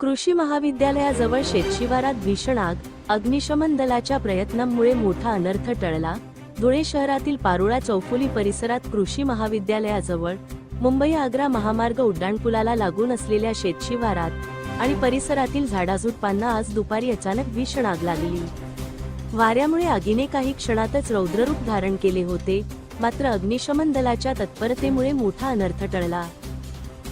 कृषी महाविद्यालयाजवळ शेतशिवारात भीषण आग अग्निशमन दलाच्या प्रयत्नांमुळे मोठा अनर्थ टळला. धुळे शहरातील पारोळा चौफुली परिसरात कृषी महाविद्यालयाजवळ मुंबई आग्रा महामार्ग उड्डाणपुलाला लागून असलेल्या शेतशिवारात आणि परिसरातील झाडाझुडपांना आज दुपारी अचानक भीषण आग लागली. वाऱ्यामुळे आगीने काही क्षणातच रौद्ररूप धारण केले होते मात्र अग्निशमन दलाच्या तत्परतेमुळे मोठा अनर्थ टळला.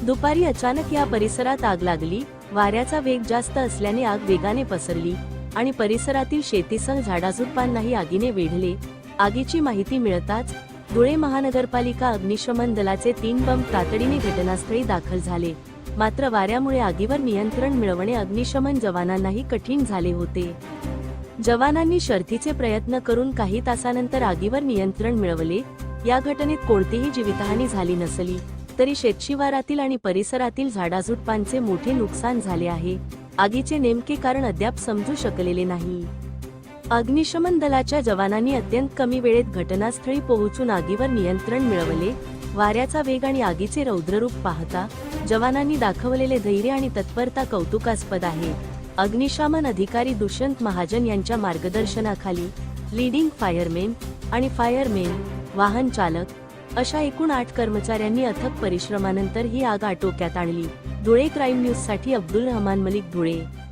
दुपारी अचानक या परिसरात आग लागली वाऱ्याचा वेग जास्त असल्याने आग वेगाने पसरली आणि परिसरातील शेतीसह झाडाझुडपांनाही आगीने वेढले. आगीची माहिती मिळताच धुळे महानगरपालिका अग्निशमन दलाचे तीन बंब तातडीने घटनास्थळी दाखल झाले. मात्र वाऱ्यामुळे आगीवर नियंत्रण मिळवणे अग्निशमन जवानांनाही कठीण झाले होते. जवानांनी शर्थीचे प्रयत्न करून काही तासानंतर आगीवर नियंत्रण मिळवले. या घटनेत कोणतीही जीवितहानी झाली नसली. तरी शेतशिवारातील आणि परिसरातील झाडाझुडपांचे मोठे नुकसान झाले आहे. आगीचे नेमके कारण अद्याप समजू शकलेले नाही. अग्निशमन दलाच्या जवानांनी अत्यंत कमी वेळेत घटनास्थळी पोहोचून आगीवर नियंत्रण मिळवले. वाऱ्याचा वेग आणि आगीचे रौद्ररूप पाहता जवानांनी दाखवलेले धैर्य आणि तत्परता कौतुकास्पद आहे. अग्निशमन अधिकारी दुष्यंत महाजन यांच्या मार्गदर्शनाखाली लीडिंग फायरमेन आणि फायरमेन वाहन चालक अशा एकूण आठ कर्मचाऱ्यांनी अथक परिश्रमानंतर ही आग आटोक्यात आणली. धुळे क्राईम न्यूजसाठी अब्दुल रहमान मलिक धुळे.